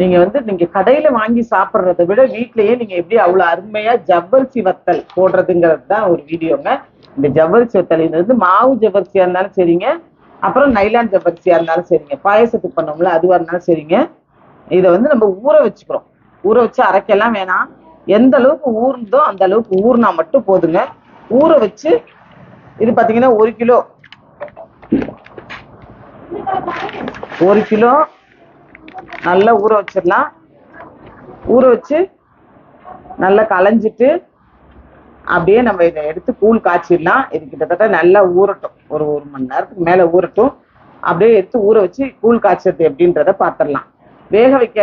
நீங்க வந்து நீங்க கடையில வாங்கி சாப்பிடுறதை விட வீட்லயே நீங்க எப்படி அவ்வளவு அருமையா ஜவ்வரிசி வத்தல் போடுறதுங்கிறது தான் ஒரு வீடியோங்க. இந்த ஜவ்வரிசி வத்தல் இது வந்து மாவு ஜவ்வரிசியா இருந்தாலும் சரிங்க. அப்புறம் நைலான் ஜவ்வரிசியா இருந்தாலும் சரிங்க. பாயசத்துக்கு பண்ணோம்ல அதுவா இருந்தாலும் சரிங்க. இதை வந்து நம்ம ஊற வச்சுக்கிறோம். ஊற வச்சு அரைக்கலாம் வேணாம். எந்த அளவுக்கு ஊர்ந்தோ அந்த அளவுக்கு ஊறினா மட்டும் போதுங்க. ஊற வச்சு இது பாத்தீங்கன்னா ஒரு கிலோ ஒரு கிலோ நல்லா ஊற வச்சிடலாம். ஊற வச்சு நல்லா களைஞ்சிட்டு அப்படியே நம்ம இதை எடுத்து கூழ் காய்ச்சிடலாம். இது கிட்டத்தட்ட நல்லா ஊறட்டும். ஒரு ஒரு மணி நேரத்துக்கு மேலே ஊறட்டும். அப்படியே எடுத்து ஊற வச்சு கூழ் காய்ச்சது எப்படின்றத பார்த்துடலாம். வேக வைக்க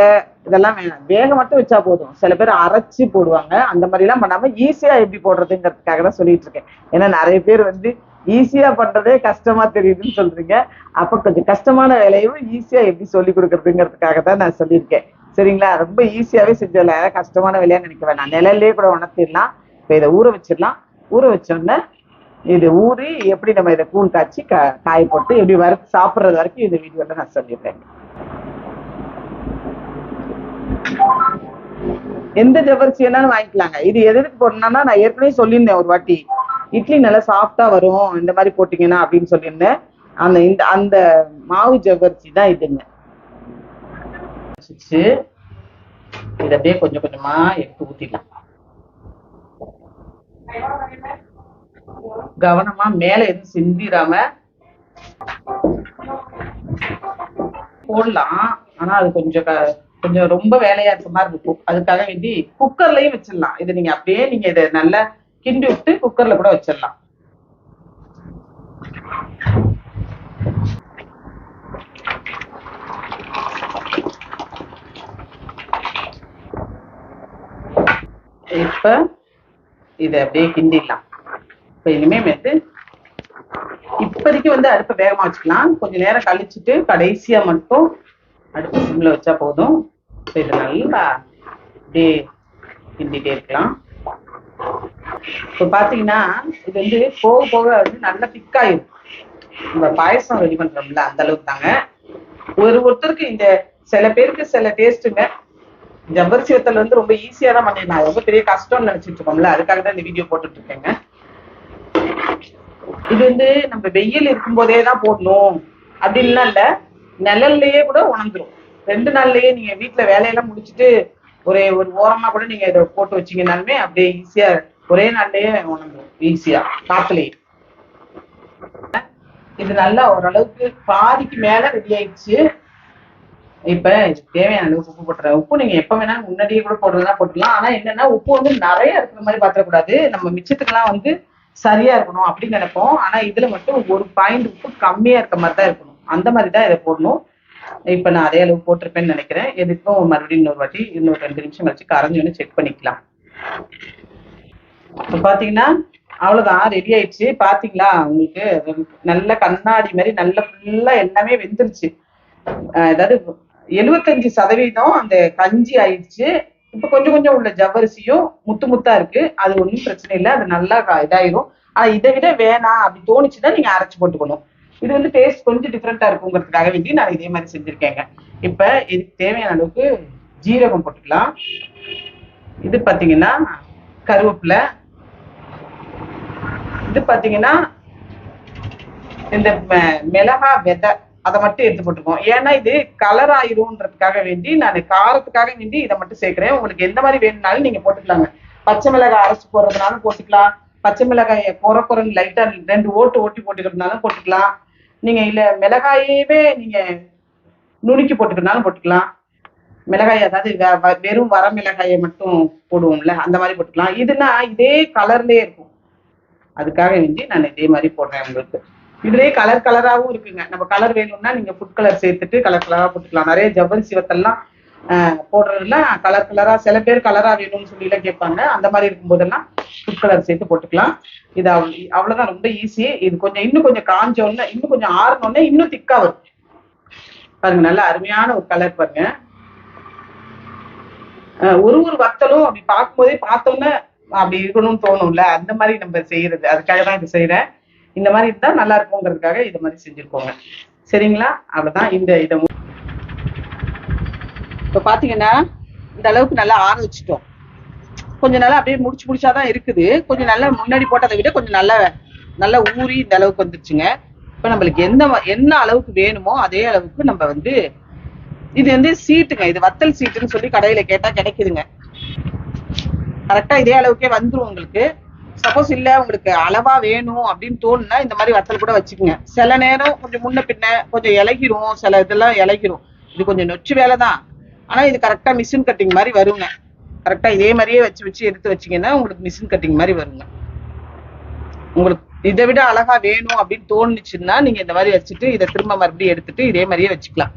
இதெல்லாம் வேணாம். வேக மட்டும் வச்சா போதும். சில பேர் அரைச்சி போடுவாங்க. அந்த மாதிரிலாம் பண்ணாமல் ஈஸியாக எப்படி போடுறதுங்கிறதுக்காக தான் சொல்லிட்டு இருக்கேன். ஏன்னா நிறைய பேர் வந்து ஈஸியா பண்றதே கஷ்டமா தெரியுதுன்னு சொல்றீங்க. அப்ப கொஞ்சம் கஷ்டமான வேலையும் ஈஸியா எப்படி சொல்லி கொடுக்கறதுங்கிறதுக்காக தான் நான் சொல்லியிருக்கேன். சரிங்களா? ரொம்ப ஈஸியாவே செஞ்சிடலாம். யாரும் கஷ்டமான வேலையா நினைக்க வேணாம். நிழல்லே கூட உணர்த்திடலாம். இப்போ இதை ஊற வச்சிடலாம். ஊற வச்சோடனே இது ஊறி எப்படி நம்ம இதை கூழ் காய்ச்சி கா காய போட்டு எப்படி வறுத்து சாப்பிட்றது வரைக்கும் இந்த வீடியோல நான் சொல்லிடுறேன். எந்த ஜவ்வரிசி வேணாலும் வாங்கிக்கலாங்க. இது எதுக்கு போடணும்னா நான் ஏற்கனவே சொல்லியிருந்தேன் ஒரு வாட்டி. இட்லி நல்லா சாஃப்டா வரும். இந்த மாதிரி போட்டீங்கன்னா அப்படின்னு சொல்லியிருந்தேன். அந்த இந்த அந்த மாவு ஜவ்வரிசி தான் இதுங்க. வச்சு அப்படியே கொஞ்சம் கொஞ்சமா எடுத்து ஊத்திடலாம். கவனமா மேல எதுவும் சிந்திராம போடலாம். ஆனா அது கொஞ்சம் க- கொஞ்சம் ரொம்ப வேலையா இருக்க மாதிரி இருக்கும். அதுக்காக வேண்டி குக்கர்லயும் வச்சிடலாம். இது நீங்க அப்படியே நீங்க இதை நல்லா கிண்டி விட்டு குக்கர்ல கூட வச்சிடலாம். இப்ப இதை அப்படியே கிண்டிடலாம். இப்ப இனிமே வந்து இப்போதைக்கு வந்து அடுப்பை வேகமா வச்சுக்கலாம். கொஞ்ச நேரம் கழிச்சிட்டு கடைசியா மட்டும் அடுப்பு சிம்ல வச்சா போதும். இப்ப இது நல்லா அப்படியே கிண்டிட்டே இருக்கலாம். இப்போ பாத்தீங்கன்னா இது வந்து போக போக வந்து நல்லா திக்காயிரும் நம்ம பாயசம் ரெடி பண்றோம்ல அந்த அளவுக்கு தாங்க. ஒரு ஒருத்தருக்கு இந்த சில பேருக்கு சில டேஸ்ட்டுங்க ஜவ்வரிசி வத்தல் வந்து ரொம்ப ஈஸியா தான் பண்ணிடலாம். ரொம்ப பெரிய கஷ்டம்னு நினைச்சிட்டு இருக்கோம்ல அதுக்காக தான் இந்த வீடியோ போட்டுட்டு இருக்கேங்க. இது வந்து நம்ம வெயில் இருக்கும்போதே தான் போடணும். அப்படின்லாம் இல்ல நிழல்லையே கூட உணர்ந்துரும். ரெண்டு நாள்லயே நீங்க வீட்டுல வேலையெல்லாம் முடிச்சிட்டு ஒரே ஒரு ஓரமா கூட நீங்க இதை போட்டு வச்சீங்கன்னாலுமே அப்படியே ஈஸியா ஒரே நாள்லயே உணர்ந்துரும் ஈஸியா காத்துலயே இது நல்லா ஓரளவுக்கு பாதிக்கு மேல ரெடி ஆயிடுச்சு. இப்ப தேவையான அளவுக்கு உப்பு போட்டுறேன். உப்பு நீங்க எப்ப வேணாலும் முன்னாடியே கூட போடுறதா போட்டுக்கலாம். ஆனா என்னன்னா உப்பு வந்து நிறைய இருக்கிற மாதிரி பாத்திரக்கூடாது. நம்ம மிச்சத்துக்கெல்லாம் வந்து சரியா இருக்கணும் அப்படின்னு நினைப்போம். ஆனா இதுல மட்டும் ஒரு பாயிண்ட் உப்பு கம்மியா இருக்க மாதிரி தான் இருக்கணும். அந்த மாதிரி தான் இதை போடணும். இப்ப நான் அதே அளவு போட்டிருப்பேன்னு நினைக்கிறேன். எதுக்கும் மறுபடியும் இன்னொரு வாட்டி இன்னொரு ரெண்டு நிமிஷம் கழிச்சு கரைஞ்சோன்னு செக் பண்ணிக்கலாம். இப்போ பாத்தீங்கன்னா அவ்வளவுதான் ரெடி ஆயிடுச்சு. பார்த்தீங்களா உங்களுக்கு நல்ல கண்ணாடி மாதிரி நல்ல ஃபுல்லா எல்லாமே வெந்துருச்சு. அதாவது எழுபத்தஞ்சு சதவீதம் அந்த கஞ்சி ஆயிடுச்சு. இப்போ கொஞ்சம் கொஞ்சம் உள்ள ஜவ்வரிசியும் முத்து முத்தா இருக்கு. அது ஒன்றும் பிரச்சனை இல்லை. அது நல்லா இதாயிரும். ஆனா இதை விட வேணாம் அப்படி தோணுச்சுன்னா நீங்க அரைச்சு போட்டுக்கணும். இது வந்து டேஸ்ட் கொஞ்சம் டிஃப்ரெண்டா இருக்குங்கிறதுக்காக வேண்டி நான் இதே மாதிரி செஞ்சிருக்கேங்க. இப்ப இதுக்கு தேவையான அளவுக்கு ஜீரகம் போட்டுக்கலாம். இது பாத்தீங்கன்னா கருவேப்பிலை. இது பார்த்தீங்கன்னா இந்த மிளகா விதை. அதை மட்டும் எடுத்து போட்டுக்குவோம். ஏன்னா இது கலர் ஆயிரும்ன்றதுக்காக வேண்டி நான் காரத்துக்காக வேண்டி இதை மட்டும் சேர்க்கிறேன். உங்களுக்கு எந்த மாதிரி வேணும்னாலும் நீங்க போட்டுக்கலாங்க. பச்சை மிளகாய் அரைச்சு போடுறதுனாலும் போட்டுக்கலாம். பச்சை மிளகாயை குற குறன்னு லைட்டாக ரெண்டு ஓட்டு ஓட்டி போட்டுக்கிறதுனாலும் போட்டுக்கலாம். நீங்கள் இல்லை மிளகாயவே நீங்கள் நுணுக்கி போட்டுக்கிறதுனாலும் போட்டுக்கலாம். மிளகாய் அதாவது வெ- வ- வெறும் வர மிளகாயை மட்டும் போடுவோம்ல அந்த மாதிரி போட்டுக்கலாம். இதுனா இதே கலர்லயே இருக்கும். அதுக்காக வேண்டி நான் இதே மாதிரி போடுறேன் உங்களுக்கு. இதுலயே கலர் கலராகவும் இருக்குங்க. நம்ம கலர் வேணும்னா நீங்க ஃபுட் கலர் சேர்த்துட்டு கலர் கலரா போட்டுக்கலாம். நிறைய ஜவ்வல் சிவத்தெல்லாம் போடுறதுல போடுறதுலாம் கலர் கலரா சில பேர் கலரா வேணும்னு சொல்லி எல்லாம் கேட்பாங்க. அந்த மாதிரி இருக்கும்போதெல்லாம் ஃபுட் கலர் சேர்த்து போட்டுக்கலாம். இது அவ்வளவு அவ்வளவுதான். ரொம்ப ஈஸி இது கொஞ்சம் இன்னும் கொஞ்சம் காஞ்ச இன்னும் கொஞ்சம் ஆறுன இன்னும் திக்கா வரும். பாருங்க நல்ல அருமையான ஒரு கலர் பாருங்க. ஒரு ஒரு வத்தலும் அப்படி பார்க்கும்போதே பார்த்தோன்னே அப்படி இருக்கணும்னு தோணும்ல அந்த மாதிரி நம்ம செய்யறது. அதுக்காக தான் இது செய்யறேன் இந்த மாதிரி இருந்தா நல்லா இருக்குங்கிறதுக்காக இது மாதிரி செஞ்சிருக்கோங்க. சரிங்களா? அவ்வளவுதான். இந்த இதை இப்போ பார்த்தீங்கன்னா இந்த அளவுக்கு நல்லா ஆற வச்சுட்டோம். கொஞ்சம் நல்லா அப்படியே முடிச்சு முடிச்சாதான் இருக்குது. கொஞ்சம் நல்லா முன்னாடி போட்டதை விட கொஞ்சம் நல்லா நல்லா ஊறி இந்த அளவுக்கு வந்துருச்சுங்க. இப்போ நம்மளுக்கு எந்த என்ன அளவுக்கு வேணுமோ அதே அளவுக்கு நம்ம வந்து இது வந்து சீட்டுங்க. இது வத்தல் சீட்டுன்னு சொல்லி கடையில கேட்டா கிடைக்குதுங்க. கரெக்டா இதே அளவுக்கே வந்துரும் உங்களுக்கு. சப்போஸ் இல்ல உங்களுக்கு அளவா வேணும் அப்படின்னு தோணுனா இந்த மாதிரி வத்தல் கூட வச்சுக்கோங்க. சில நேரம் கொஞ்சம் முன்ன பின்ன கொஞ்சம் இலகிரும். சில இதெல்லாம் இலகிரும். இது கொஞ்சம் நொச்சு வேலை தான். ஆனா இது கரெக்டா மிஷின் கட்டிங் மாதிரி வருங்க. கரெக்டா இதே மாதிரியே வச்சு வச்சு எடுத்து வச்சீங்கன்னா உங்களுக்கு மிஷின் கட்டிங் மாதிரி வருங்க. உங்களுக்கு இதை விட அழகா வேணும் அப்படின்னு தோணுச்சுன்னா நீங்க இந்த மாதிரி வச்சுட்டு இதை திரும்ப மறுபடியும் எடுத்துட்டு இதே மாதிரியே வச்சுக்கலாம்.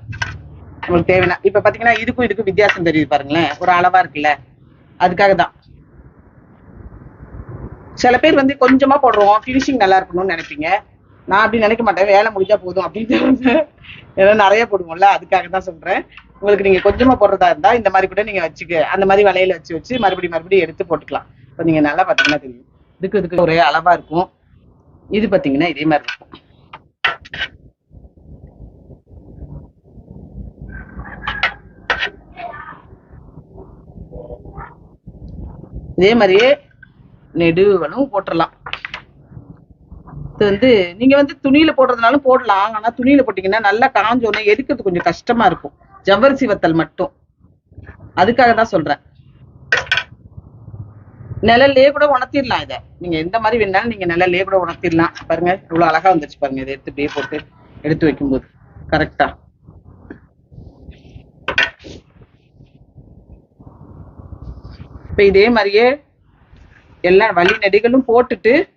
உங்களுக்கு தேவைன்னா. இப்ப பாத்தீங்கன்னா இதுக்கும் இதுக்கும் வித்தியாசம் தெரியுது பாருங்களேன். ஒரு அளவா இருக்குல்ல. அதுக்காக தான் சில பேர் வந்து கொஞ்சமா போடுறோம். ஃபினிஷிங் நல்லா இருக்கணும்னு நினைப்பீங்க. நான் அப்படி நினைக்க மாட்டேன். வேலை முடிஞ்சா போதும் அப்படின்னு ஏன்னா நிறைய போடுவோம்ல. அதுக்காக தான் சொல்றேன். உங்களுக்கு நீங்க கொஞ்சமா போடுறதா இருந்தா இந்த மாதிரி கூட நீங்க வச்சுக்க. அந்த மாதிரி வலையில வச்சு வச்சு மறுபடியும் மறுபடியும் எடுத்து போட்டுக்கலாம். இப்போ நீங்க நல்லா பாத்தீங்கன்னா தெரியும். இதுக்கு இதுக்கு ஒரே அளவா இருக்கும். இது பாத்தீங்கன்னா இதே மாதிரி இருக்கும். இதே மாதிரியே நெடுவலும் போட்டுடலாம் இது வந்து நீங்க வந்து துணியில போடுறதுனாலும் போடலாம். ஆனா துணியில போட்டீங்கன்னா நல்லா காஞ்ச உடனே எடுக்கிறது கொஞ்சம் கஷ்டமா இருக்கும். ஜவ்வரிசி வத்தல் மட்டும். அதுக்காக தான் சொல்றேன். நிழல்லையே கூட உணர்த்திடலாம் இதை. நீங்க எந்த மாதிரி வேணாலும் நீங்க நிழல்லையே கூட உணர்த்திடலாம். பாருங்க இவ்வளவு அழகா வந்துருச்சு பாருங்க இதை எடுத்து இப்படியே போட்டு எடுத்து வைக்கும்போது. கரெக்டா இப்போ இதே மாதிரியே எல்லா வழி நெடிகளும் போட்டுட்டு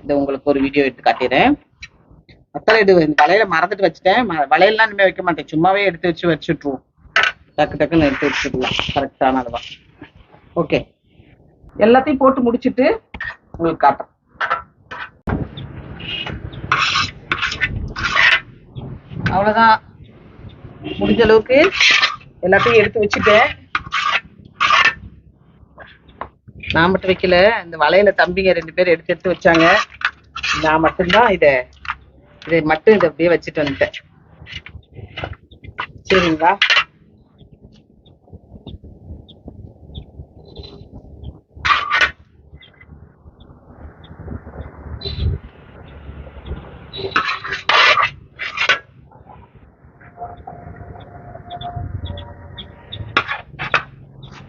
இந்த உங்களுக்கு ஒரு வீடியோ எடுத்து காட்டிடுறேன். அத்தனை இது இந்த வலையில மறந்துட்டு வச்சுட்டேன். ம- வலையெல்லாம் இனிமே வைக்க மாட்டேன். சும்மாவே எடுத்து வச்சு வச்சுட்ருவோம். டக்கு டக்குன்னு எடுத்து வச்சுக்கலாம் கரெக்டான அளவா. ஓகே எல்லாத்தையும் போட்டு முடிச்சிட்டு உங்களுக்கு காட்டுறேன். அவ்வளவுதான். முடிஞ்ச அளவுக்கு எல்லாத்தையும் எடுத்து வச்சுட்டேன். நான் மட்டும் வைக்கல. இந்த வலையில தம்பிங்க ரெண்டு பேரும் எடுத்து எடுத்து வச்சாங்க. நான் மட்டும்தான் இத இதை மட்டும் இதை அப்படியே வச்சுட்டு வந்துட்டேன். சரிங்களா?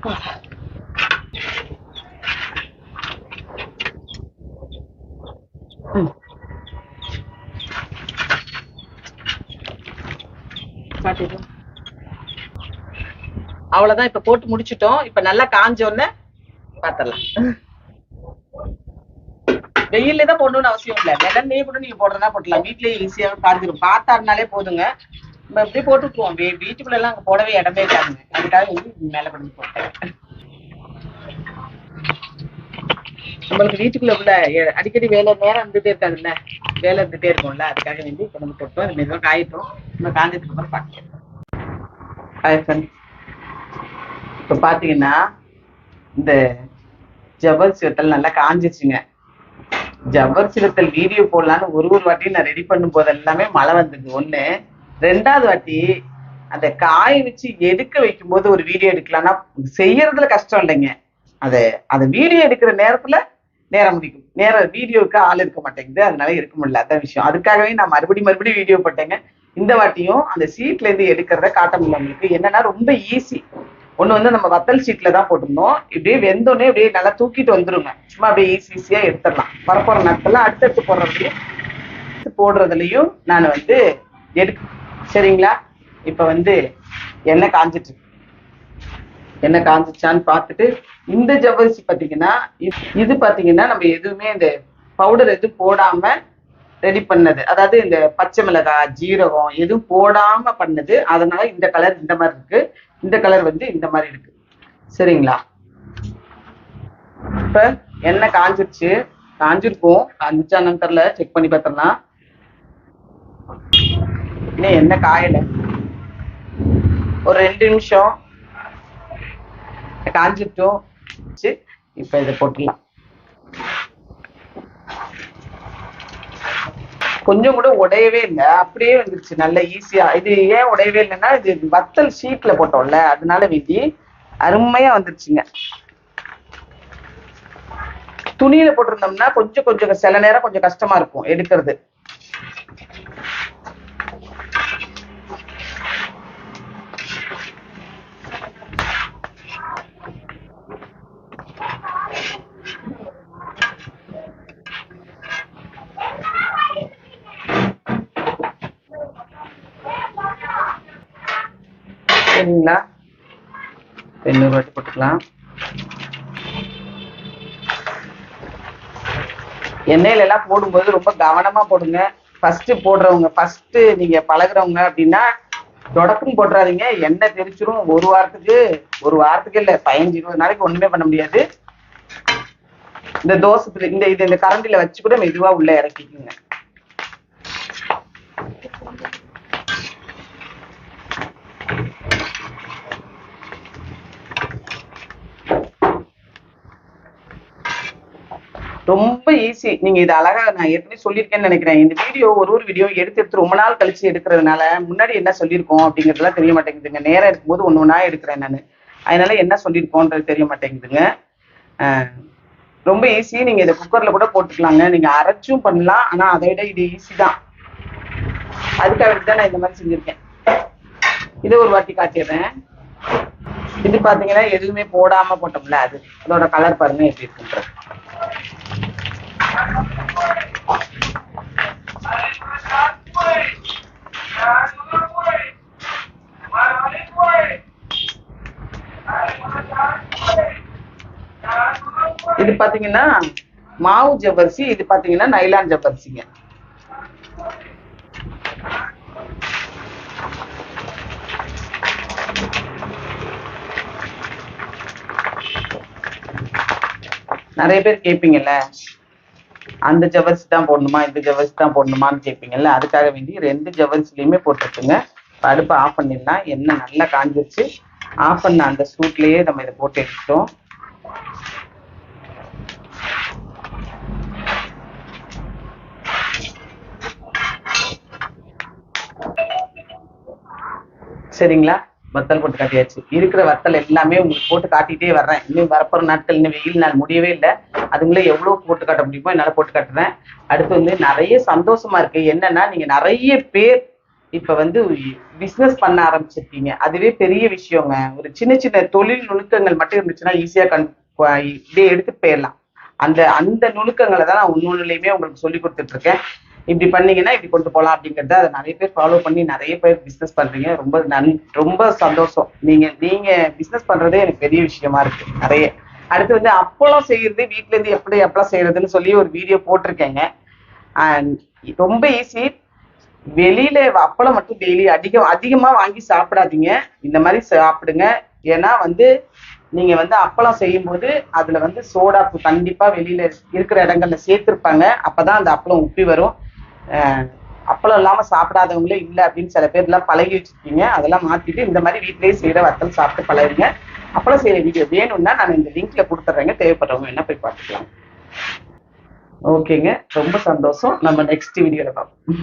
Oh. அவ்வளவுதான் இப்ப போட்டு முடிச்சிட்டோம். இப்ப நல்லா காஞ்ச உடனே பாத்திரலாம். வெயில்ல தான் போடணும்னு அவசியம் இல்ல. நிழல்லையே கூட நீங்க போடுறதா போட்டலாம் வீட்லயே ஈஸியா காஞ்சிரும். பார்த்தாருனாலே போதுங்க. நம்ம இப்படியே போட்டுக்குவோம் வீட்டுக்குள்ள எல்லாம் அங்க போடவே இடமே இருக்காதுங்க அதுக்காக வந்து மேல கொண்டு போட்டேன். நம்மளுக்கு வீட்டுக்குள்ள உள்ள அடிக்கடி வேலை நேரம் இருந்துட்டே இருக்காதுல்ல. வேலை இருந்துட்டே இருக்கும்ல. அதுக்காக வேண்டி கொண்டு போட்டோம். அது மெதுவாக காயிட்டோம். நம்ம காஞ்சதுக்கு அப்புறம் பார்க்கலாம் ஹாய் ஃப்ரெண்ட்ஸ் இப்போ பார்த்தீங்கன்னா இந்த ஜவர் சிவத்தல் நல்லா காஞ்சிச்சுங்க ஜவர் சிவத்தல் வீடியோ போடலான்னு ஒரு ஒரு வாட்டி நான் ரெடி பண்ணும் போது எல்லாமே மழை வந்தது. ஒண்ணு ரெண்டாவது வாட்டி அந்த காய வச்சு எடுக்க வைக்கும்போது ஒரு வீடியோ எடுக்கலாம்னா செய்யறதுல கஷ்டம் இல்லைங்க. அதை அதை வீடியோ எடுக்கிற நேரத்துல நேரம் முடிக்கும். நேரம் வீடியோவுக்கு ஆள் இருக்க மாட்டேங்குது. அதனால இருக்க முடியல. அதான் விஷயம். அதுக்காகவே நான் மறுபடியும் மறுபடியும் வீடியோ போட்டேங்க. இந்த வாட்டியும் அந்த சீட்ல இருந்து எடுக்கிறத காட்ட முடியல உங்களுக்கு. என்னன்னா ரொம்ப ஈஸி ஒண்ணு வந்து நம்ம வத்தல் சீட்ல தான் போட்டிருந்தோம். இப்படியே வெந்தோடனே அப்படியே நல்லா தூக்கிட்டு வந்துருங்க. சும்மா அப்படியே ஈஸி ஈஸியா எடுத்துடலாம். வரப்போற நாட்கள்ல அடுத்தடுத்து போடுறதுலயும் போடுறதுலயும் நான் வந்து எடுக்க சரிங்களா? இப்ப வந்து எண்ணெய் காஞ்சிட்டு எண்ணெய் காஞ்சிச்சான்னு பார்த்துட்டு இந்த ஜவ்வரிசி பாத்தீங்கன்னா இது- இது பாத்தீங்கன்னா நம்ம எதுவுமே இந்த பவுடர் எதுவும் போடாம ரெடி பண்ணது. அதாவது இந்த பச்சை மிளகாய் ஜீரகம் எதுவும் போடாம பண்ணது. அதனால இந்த கலர் இந்த மாதிரி இருக்கு. இந்த கலர் வந்து இந்த மாதிரி இருக்கு. சரிங்களா? இப்ப எண்ணெய் காஞ்சிருச்சு? காஞ்சிருக்கும். காஞ்சிச்சா தெரியல. செக் பண்ணி பார்த்தோம்னா இன்னும் எண்ணெய் காயல? ஒரு ரெண்டு நிமிஷம். காஞ்சிட்டும் இப்ப இதை போட்டுடலாம். கொஞ்சம் கூட உடையவே இல்லை. அப்படியே வந்துருச்சு. நல்ல ஈஸியா இது ஏன் உடையவே இல்லைன்னா இது வத்தல் ஷீட்ல போட்டோம்ல அதனால வேண்டி அருமையா வந்துருச்சுங்க. துணியில போட்டிருந்தோம்னா கொஞ்சம் கொஞ்சம் சில நேரம் கொஞ்சம் கஷ்டமா இருக்கும் எடுக்கிறது. சரிங்களா? இன்னொரு வாட்டி போட்டுக்கலாம். எண்ணெயில எல்லாம் போடும்போது ரொம்ப கவனமா போடுங்க. ஃபர்ஸ்ட் போடுறவங்க ஃபர்ஸ்ட் நீங்க பழகுறவங்க அப்படின்னா தொடக்கம் போட்டுறாதீங்க. எண்ணெய் தெரிச்சிரும் ஒரு வாரத்துக்கு ஒரு வாரத்துக்கு இல்ல பதினஞ்சு இருபது நாளைக்கு ஒண்ணுமே பண்ண முடியாது. இந்த தோசை இந்த இது இந்த கரண்டில வச்சு கூட மெதுவா உள்ள இறக்கிக்குங்க. ரொம்ப ஈஸி நீங்க இது அழகா நான் ஏற்கனவே சொல்லியிருக்கேன்னு நினைக்கிறேன். இந்த வீடியோ ஒரு ஒரு வீடியோ எடுத்து எடுத்து ரொம்ப நாள் கழிச்சு எடுக்கிறதுனால முன்னாடி என்ன சொல்லியிருக்கோம் அப்படிங்கறதுலாம் தெரிய மாட்டேங்குதுங்க. நேரம் இருக்கும்போது ஒன்று ஒன்றா எடுக்கிறேன் நான். அதனால என்ன சொல்லியிருக்கோன்றது தெரிய மாட்டேங்குதுங்க. ரொம்ப ஈஸி நீங்க இதை குக்கர்ல கூட போட்டுக்கலாங்க. நீங்க அரைச்சும் பண்ணலாம். ஆனா அதை விட இது ஈஸி தான். அதுக்காக தான் நான் இந்த மாதிரி செஞ்சிருக்கேன். இதை ஒரு வாட்டி காட்டிடுறேன். இது பாத்தீங்கன்னா எதுவுமே போடாம போட்டோம்ல அது. அதோட கலர் பாருங்க எப்படி இருக்குன்றது. இது பாத்தீங்கன்னா மாவு ஜவ்வரிசி இது பாத்தீங்கன்னா நைலான் ஜவ்வரிசிங்க. நிறைய பேர் கேட்பீங்கல்ல அந்த ஜவர்ஸ் தான் போடணுமா இந்த ஜவர்ஸ் தான் போடணுமான்னு கேட்பீங்கல்ல அதுக்காக வேண்டி ரெண்டு ஜவ்வரிசிலையுமே போட்டுருக்குங்க அடுப்பை ஆஃப் பண்ணிடலாம். எண்ணெய் நல்லா காஞ்சிருச்சு. ஆஃப் பண்ண அந்த சூட்லயே நம்ம இதை போட்டு எடுத்துட்டோம். சரிங்களா? வத்தல் போட்டு காட்டியாச்சு. இருக்கிற வத்தல் எல்லாமே உங்களுக்கு போட்டு காட்டிட்டே வர்றேன். இன்னும் வரப்போற நாட்கள் இன்னும் வெயில் நாள் முடியவே இல்லை. அதுங்களே எவ்வளவு போட்டு காட்ட முடியுமோ என்னால போட்டு காட்டுறேன். அடுத்து வந்து நிறைய சந்தோஷமா இருக்கு. என்னன்னா நீங்க நிறைய பேர் இப்ப வந்து பிசினஸ் பண்ண ஆரம்பிச்சிருக்கீங்க. அதுவே பெரிய விஷயங்க. ஒரு சின்ன சின்ன தொழில் நுணுக்கங்கள் மட்டும் இருந்துச்சுன்னா ஈஸியா கண் இதே எடுத்துட்டு போயிடலாம். அந்த அந்த நுணுக்கங்களை தான் நான் ஒன்னொன்னுலையுமே உங்களுக்கு சொல்லி கொடுத்துட்டு இருக்கேன். இப்படி பண்ணீங்கன்னா இப்படி கொண்டு போகலாம் அப்படிங்கறத அதை நிறைய பேர் ஃபாலோ பண்ணி நிறைய பேர் பிஸ்னஸ் பண்றீங்க. ரொம்ப நன் ரொம்ப சந்தோஷம். நீங்க நீங்க பிஸ்னஸ் பண்றதே எனக்கு பெரிய விஷயமா இருக்கு. நிறைய. அடுத்து வந்து அப்பளம் செய்யறது வீட்ல இருந்து எப்படி அப்பளம் செய்யறதுன்னு சொல்லி ஒரு வீடியோ போட்டிருக்கேங்க. ரொம்ப ஈஸி வெளியில அப்பளம் மட்டும் டெய்லி அதிகம் அதிகமா வாங்கி சாப்பிடாதீங்க. இந்த மாதிரி சாப்பிடுங்க. ஏன்னா வந்து நீங்க வந்து அப்பளம் செய்யும்போது அதுல வந்து சோடாப்பு கண்டிப்பா வெளியில இருக்கிற இடங்கள்ல சேர்த்திருப்பாங்க. அப்பதான் அந்த அப்பளம் உப்பி வரும். அப்பளம் இல்லாம சாப்பிடாதவங்களே இல்லை அப்படின்னு சில பேர் எல்லாம் பழகி வச்சிருக்கீங்க. அதெல்லாம் மாத்திட்டு இந்த மாதிரி வீட்லயே செய்யற வத்தல் சாப்பிட்டு பழகுங்க. அப்பளம் செய்யற வீடியோ வேணும்னா நான் இந்த லிங்க்ல கொடுத்துட்றேங்க தேவைப்படுறவங்க என்ன போய் பார்த்துக்கலாம். ஓகேங்க. ரொம்ப சந்தோஷம். நம்ம நெக்ஸ்ட் வீடியோல பார்ப்போம்.